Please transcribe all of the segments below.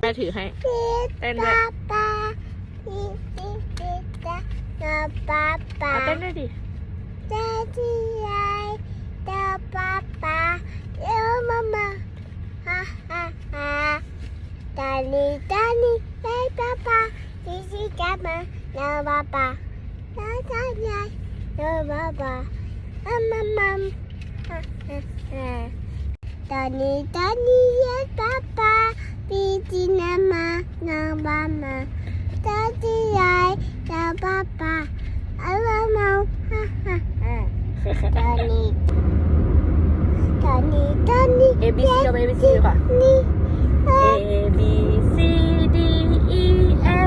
แม่ถือให้ เต้นด้วย Papa. Yeah, yeah, yeah, yeah, Papa. เอาเต้นด้วยดิ Daddy, I, the papa, you mama, ha ha ha. Daddy, Daddy, hey papa, A B C เอาไป A B C ดีกว่านี่ A B C D E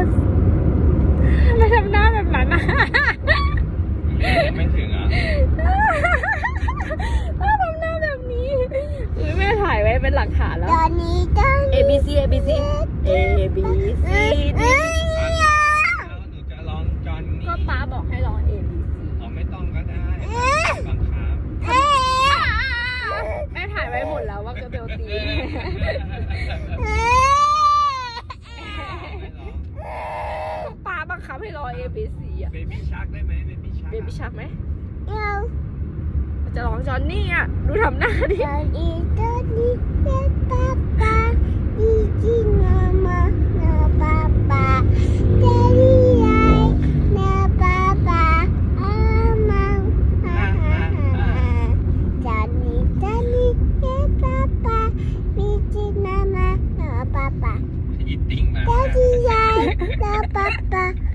F ไม่ทำหน้าแบบนั้นนะไม่ถึงอะถ้าทำหน้าแบบนี้อุ๊ยแม่ถ่ายไว้เป็นหลักฐานแล้ว Donny, Donny. A B C A B C A B C D แล้วหนูจะร้องจอนนี่ ก็ป้าบอกให้ร้อง A B C อ๋อไม่ต้องก็ได้บังคับ แม่ถ่ายไว้หมดแล้วว่าเกเบลตี ไม่ร้อง ป้าบังคับให้ร้อง A B C อะเบบี้ชักได้ไหมเบบี้ชักเบบี้ชักไหม No. จะร้องจอนนี่อะ ดูทำหน้าดิ Donny, Donny. Yes, Papa. Dizzy Mama. No Papa. Daddy, I. No Papa. Um, um. Ha ha ha. Johnny, Johnny, yeah, Papa. Dizzy Mama. No Papa. อีติ้งมา Daddy, I. No Papa. Um,